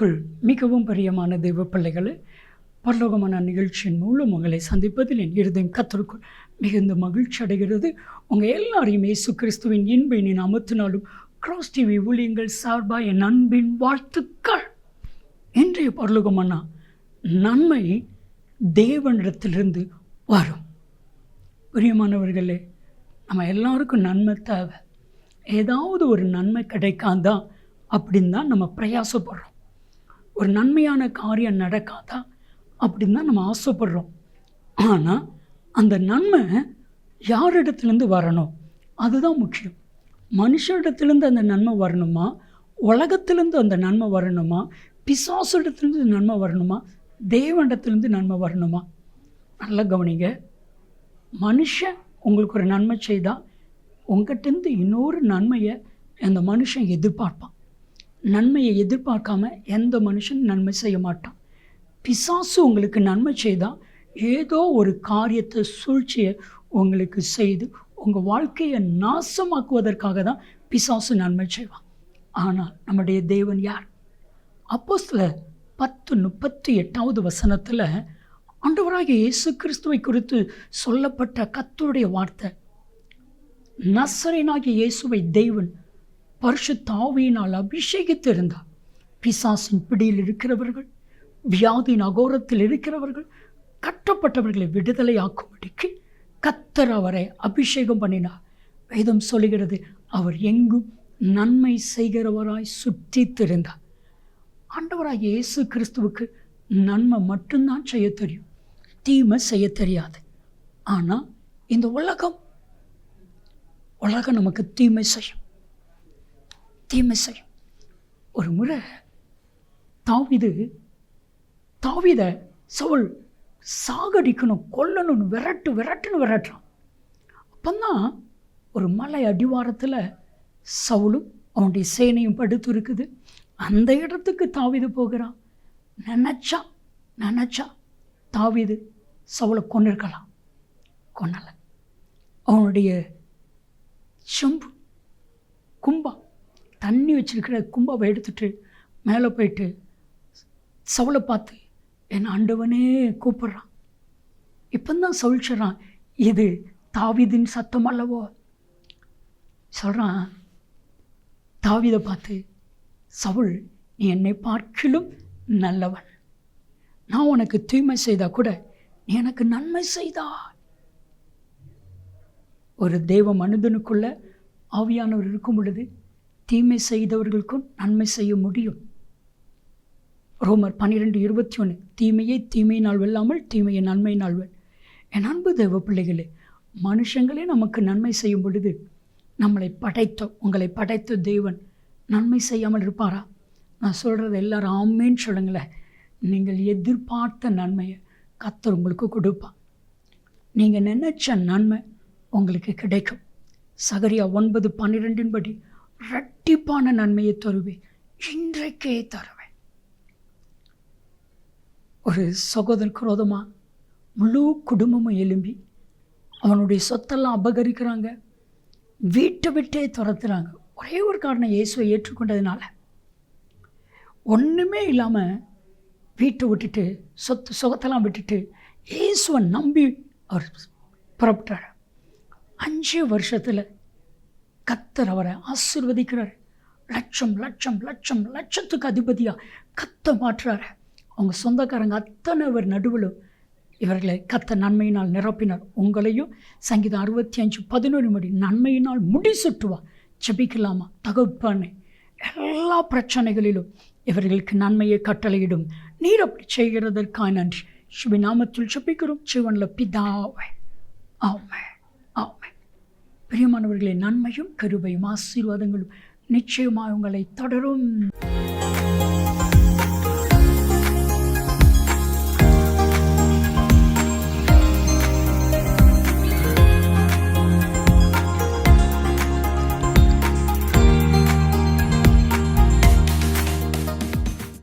கர்த்தருக்குள் மிகவும் பிரியமான தெய்வ பிள்ளைகளை பரலோகமான நிகழ்ச்சியின் மூலம் உங்களை சந்திப்பதில் என் இருதயம் கத்தருக்குள் மிகுந்த மகிழ்ச்சி அடைகிறது. உங்கள் எல்லாரையும் இயேசு கிறிஸ்துவின் இன்பின் அமர்த்தினாலும் கிராஸ் டிவி ஊழியங்கள் சார்பாக என் அன்பின் வாழ்த்துக்கள். இன்றைய பரலோகமானா நன்மை தேவனிடத்திலிருந்து வரும். பிரியமானவர்களே நம்ம எல்லாருக்கும் நன்மை தேவை. ஏதாவது ஒரு நன்மை கிடைக்காதா? அப்படின்னு தான் நம்ம பிரயாசப்படுறோம். ஒரு நன்மையான காரியம் நடக்காதா? அப்படின்னு தான் நம்ம ஆசைப்படுறோம். ஆனால் அந்த நன்மை யாரிடத்துலேருந்து வரணும்? அதுதான் முக்கியம். மனுஷரிடத்துலேருந்து அந்த நன்மை வரணுமா? உலகத்திலேருந்து அந்த நன்மை வரணுமா? பிசாசிடத்துலேருந்து நன்மை வரணுமா? தேவனிடத்துலேருந்து நன்மை வரணுமா? நல்லா கவனிங்க. மனுஷன் உங்களுக்கு ஒரு நன்மை செய்தால் உங்கள்கிட்டருந்து இன்னொரு நன்மையை அந்த மனுஷன் எதிர்பார்ப்பான். நன்மையை எதிர்பார்க்காம எந்த மனுஷன் நன்மை செய்ய மாட்டான். பிசாசு உங்களுக்கு நன்மை செய்தால் ஏதோ ஒரு காரியத்தை சூழ்ச்சியை உங்களுக்கு செய்து உங்கள் வாழ்க்கையை நாசமாக்குவதற்காக தான் பிசாசு நன்மை செய்வான். ஆனால் நம்முடைய தேவன் யார்? அப்போ சில பத்து முப்பத்தி எட்டாவது வசனத்தில் ஆண்டவராக இயேசு கிறிஸ்துவை குறித்து சொல்லப்பட்ட கத்தருடைய வார்த்தை. நசரனாகிய இயேசுவை தெய்வன் பரிசுத்த அபிஷேகித்திருந்தார். பிசாசின் பிடியில் இருக்கிறவர்கள் வியாதியின் அகோரத்தில் இருக்கிறவர்கள் கட்டப்பட்டவர்களை விடுதலையாக்கும்படிக்கு கத்தர் அவரை அபிஷேகம் பண்ணினார். வேதம் சொல்லுகிறது அவர் எங்கும் நன்மை செய்கிறவராய் சுற்றி திருந்தார் ஆண்டவராய் இயேசு கிறிஸ்துவுக்கு நன்மை மட்டும்தான் செய்ய தெரியும் தீமை செய்ய தெரியாது. ஆனால் இந்த உலகம் உலகம் நமக்கு தீமை செய்யும். தீமை செய்யும் ஒரு முறை தாவிது தாவித சவுல் சாகடிக்கணும் கொல்லணும்னு விரட்டு விரட்டுன்னு விரட்டுறான். அப்போந்தான் ஒரு மலை அடிவாரத்தில் சவுலும் அவனுடைய சேனையும் படுத்து இருக்குது அந்த இடத்துக்கு தாவிது போகிறான். நினச்சா நினச்சா தாவிது சவுளை கொண்டிருக்கலாம் கொன்னலை. அவனுடைய செம்பு தண்ணி வச்சிருக்கிற கும்பாவை எடுத்துட்டு மேலே போயிட்டு சவுளை பார்த்து என் ஆண்டவனே கூப்பிட்றான். இப்போ தான் சொல்கிறான் இது தாவிதின் சத்தம் அல்லவோ? சொல்கிறான் தாவிதை பார்த்து சவுள் நீ என்னை பார்க்கிலும் நல்லவன். நான் உனக்கு தீமை செய்தால் கூட நீ எனக்கு நன்மை செய்தா ஒரு தெய்வ மனிதனுக்குள்ள ஆவியானவர் இருக்கும் பொழுது தீமை செய்தவர்களுக்கும் நன்மை செய்ய முடியும். ரோமர் பன்னிரெண்டு இருபத்தி ஒன்று தீமையை தீமையினால் வெல்லாமல் தீமையை நன்மையினால் வெல். என் அன்பு தெய்வ பிள்ளைகளே மனுஷங்களே நமக்கு நன்மை செய்யும் பொழுது நம்மளை படைத்த உங்களை படைத்த தேவன் நன்மை செய்யாமல் இருப்பாரா? நான் சொல்கிறது எல்லாரும் ஆமேன்னு சொல்லுங்களேன் நீங்கள் எதிர்பார்த்த நன்மையை கத்தர் உங்களுக்கு கொடுப்பான் நீங்கள் நினைச்ச நன்மை உங்களுக்கு கிடைக்கும். சகரியா ஒன்பது பன்னிரெண்டின் படி இரட்டிப்பான நன்மையை தருவேன். இன்றைக்கே தருவேன். ஒரு சகோதரன் குரோதமாக முழு குடும்பமும் எழும்பி அவனுடைய சொத்தெல்லாம் அபகரிக்கிறாங்க. வீட்டை விட்டே துரத்துறாங்க. ஒரே ஒரு காரணம் இயேசுவை ஏற்றுக்கொண்டதுனால. ஒன்றுமே இல்லாமல் வீட்டை விட்டுட்டு சொத்து சுகத்தெல்லாம் விட்டுட்டு இயேசுவை நம்பி அவர் புறப்பட்டார். அஞ்சு வருஷத்தில் கத்தர் அவரை ஆசிர்வதிக்கிறார். லட்சம் லட்சம் லட்சம் லட்சத்துக்கு அதிபதியாக கத்த மாற்றுறாரு. அவங்க சொந்தக்காரங்க அத்தனை பேர் நடுவிலும் இவர்களை கத்த நன்மையினால் நிரப்பினார். உங்களையும் சங்கீதம் அறுபத்தி அஞ்சு பதினொரு மணி நன்மையினால் முடி சுட்டுவா. ஜபிக்கலாமா? தகப்பானே எல்லா பிரச்சனைகளிலும் இவர்களுக்கு நன்மையை கட்டளையிடும். நீர் அப்படி செய்கிறதற்காக நன்றி. சுபி நாமத்தில் ஜெபிக்கிறோம். சிவனில் பிதாவை. ஆமாம் பிரியமானவர்களின் நன்மையும் கருவையும் ஆசீர்வாதங்களும் நிச்சயமாக உங்களை தொடரும்.